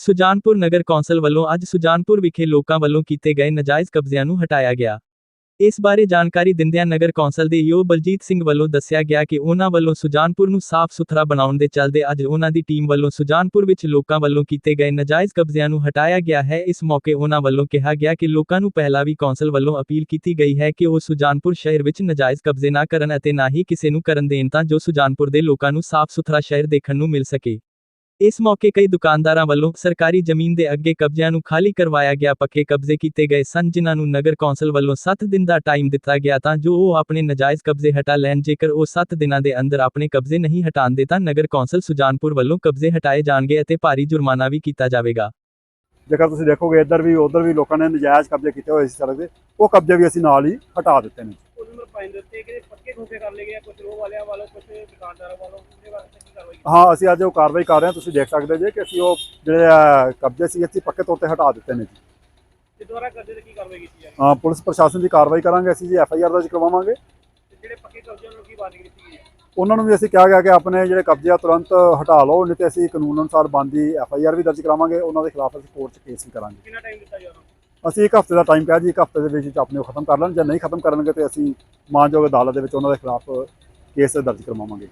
ਸੁਜਾਨਪੁਰ ਨਗਰ council ਵੱਲੋਂ ਅੱਜ ਸੁਜਾਨਪੁਰ ਵਿਖੇ ਲੋਕਾਂ ਵੱਲੋਂ ਕੀਤੇ ਗਏ ਨਾਜਾਇਜ਼ ਕਬਜ਼ਿਆਂ ਨੂੰ ਹਟਾਇਆ ਗਿਆ। ਇਸ ਬਾਰੇ ਜਾਣਕਾਰੀ ਦਿੰਦਿਆਂ ਨਗਰ ਕੌਂਸਲ ਦੇ ਈਓ ਬਲਜੀਤ ਸਿੰਘ ਵੱਲੋਂ ਦੱਸਿਆ ਗਿਆ ਕਿ ਉਹਨਾਂ ਵੱਲੋਂ ਸੁਜਾਨਪੁਰ ਨੂੰ ਸਾਫ਼ ਸੁਥਰਾ ਬਣਾਉਣ ਦੇ ਚੱਲਦੇ ਅੱਜ ਉਹਨਾਂ ਦੀ ਟੀਮ ਵੱਲੋਂ ਸੁਜਾਨਪੁਰ ਵਿੱਚ ਲੋਕਾਂ ਵੱਲੋਂ ਕੀਤੇ ਗਏ ਨਾਜਾਇਜ਼ ਕਬਜ਼ਿਆਂ ਨੂੰ ਹਟਾਇਆ ਗਿਆ ਹੈ। ਇਸ ਮੌਕੇ ਉਹਨਾਂ ਵੱਲੋਂ ਕਿਹਾ ਗਿਆ ਕਿ ਲੋਕਾਂ ਨੂੰ ਪਹਿਲਾਂ ਵੀ ਕੌਂਸਲ ਵੱਲੋਂ ਅਪੀਲ ਕੀਤੀ ਗਈ ਹੈ ਕਿ ਉਹ ਸੁਜਾਨਪੁਰ ਸ਼ਹਿਰ ਵਿੱਚ ਨਾਜਾਇਜ਼ ਕਬਜ਼ੇ ਨਾ ਕਰਨ ਅਤੇ ਨਾ ਹੀ ਕਿਸੇ ਨੂੰ ਕਰਨ ਦੇਣ ਤਾਂ ਜੋ ਸੁਜਾਨਪੁਰ ਦੇ ਲੋਕਾਂ ਨੂੰ ਸਾਫ਼ ਸੁਥਰਾ ਸ਼ਹਿਰ ਦੇਖਣ ਨੂੰ ਮਿਲ ਸਕੇ। ਇਸ ਮੌਕੇ ਕਈ ਦੁਕਾਨਦਾਰਾਂ ਵੱਲੋਂ ਸਰਕਾਰੀ ਜ਼ਮੀਨ ਦੇ ਅੱਗੇ ਕਬਜ਼ਿਆਂ ਨੂੰ ਖਾਲੀ ਕਰਵਾਇਆ ਗਿਆ ਪੱਕੇ ਕਬਜ਼ੇ ਕੀਤੇ ਗਏ ਸਨ ਜਿਨ੍ਹਾਂ ਨੂੰ ਨਗਰ ਕੌਂਸਲ ਵੱਲੋਂ 7 ਦਿਨ ਦਾ ਟਾਈਮ ਦਿੱਤਾ ਗਿਆ ਤਾਂ ਜੋ ਉਹ ਆਪਣੇ ਨਾਜਾਇਜ਼ ਕਬਜ਼ੇ ਹਟਾ ਲੈਣ ਜੇਕਰ ਉਹ 7 ਦਿਨਾਂ ਦੇ ਅੰਦਰ ਆਪਣੇ ਕਬਜ਼ੇ ਨਹੀਂ ਹਟਾਉਂਦੇ ਤਾਂ ਨਗਰ ਕੌਂਸਲ ਸੁਜਾਨਪੁਰ ਵੱਲੋਂ ਕਬਜ਼ੇ ਹਟਾਏ ਜਾਣਗੇ ਅਤੇ ਭਾਰੀ ਜੁਰਮਾਨਾ ਵੀ ਕੀਤਾ ਜਾਵੇਗਾ ਜੇਕਰ ਤੁਸੀਂ ਦੇਖੋਗੇ ਇੱਧਰ ਵੀ ਉੱਧਰ ਵੀ ਲੋਕਾਂ ਨੇ ਨਜਾਇਜ਼ ਕਬਜ਼ੇ ਕੀਤੇ ਹੋਏ ਸੀ ਸੜਕ ਦੇ ਉਹ ਕਬਜ਼ੇ ਵੀ ਅਸੀਂ ਨਾਲ ਹੀ ਹਟਾ ਦਿੱਤੇ ਨੇ ਕੁਝ ਨੰਬਰ 5 ਦੇ ਉੱਤੇ ਕਿ ਪੱਕੇ ਖੋਖੇ ਕਰ ਲਏ ਗਏ ਕੁਝ ਰੋਹ ਵਾਲਿਆਂ ਵੱਲੋਂ ਕੁਝ ਦੁਕਾਨਦਾਰਾਂ ਵੱਲੋਂ ਉਹਦੇ ਵਾਸਤੇ? ਹਾਂ ਅਸੀਂ ਅੱਜ ਉਹ ਕਾਰਵਾਈ ਕਰ ਰਹੇ ਹਾਂ ਤੁਸੀਂ ਦੇਖ ਸਕਦੇ ਜੇ ਕਿ ਅਸੀਂ ਉਹ ਜਿਹੜੇ ਆ ਕਬਜ਼ੇ ਸੀ ਅਸੀਂ ਪੱਕੇ ਤੌਰ ਤੇ ਹਟਾ ਦਿੱਤੇ ਨੇ ਜੀ। ਤੇ ਦੁਬਾਰਾ ਕਰਦੇ ਤੇ ਕੀ ਕਾਰਵਾਈ ਕੀਤੀ ਜਾਵੇ ਹਾਂ? ਪੁਲਿਸ ਪ੍ਰਸ਼ਾਸਨ ਦੀ ਕਾਰਵਾਈ ਕਰਾਂਗੇ ਅਸੀਂ ਜੀ ਐਫ ਆਈ ਆਰ ਦਰਜ ਕਰਵਾਵਾਂਗੇ। ਤੇ ਜਿਹੜੇ ਪੱਕੇ ਕਬਜ਼ਿਆਂ ਨੂੰ ਕੀ ਵਾਰਨਿੰਗ ਦਿੱਤੀ ਗਈ ਹੈ? ਉਹਨਾਂ ਨੂੰ ਵੀ ਅਸੀਂ ਕਿਹਾ ਗਿਆ ਕਿ ਆਪਣੇ ਜਿਹੜੇ ਕਬਜ਼ੇ ਆ ਤੁਰੰਤ ਹਟਾ ਲਓ ਨਹੀਂ ਤੇ ਅਸੀਂ ਕਾਨੂੰਨ ਅਨੁਸਾਰ ਬੰਦੀ ਐਫ ਆਈ ਆਰ ਵੀ ਦਰਜ ਕਰਾਵਾਂਗੇ ਉਹਨਾਂ ਦੇ ਖਿਲਾਫ ਅਸੀਂ ਕੋਰਟ 'ਚ ਕੇਸ ਵੀ ਕਰਾਂਗੇ। ਕਿੰਨਾ ਟਾਈਮ ਦਿੱਤਾ ਜਾ ਰਿਹਾ ਅਸੀਂ ਇੱਕ ਹਫ਼ਤੇ ਦਾ ਟਾਈਮ ਕਿਹਾ ਜੀ ਇੱਕ ਹਫ਼ਤੇ ਦੇ ਵਿੱਚ ਆਪਣੇ ਉਹ ਖਤਮ ਕਰ ਲੈਣ ਜੇ ਨਹੀਂ ਖਤਮ ਕਰਨਗੇ ਤੇ ਅਸੀਂ ਮਾਨਯੋਗ ਅਦਾਲਤ ਦੇ ਵਿੱਚ ਉਹਨਾਂ ਦੇ ਖਿਲਾਫ ਕੇਸ ਦਰਜ ਕਰਵਾਵਾਂਗੇ।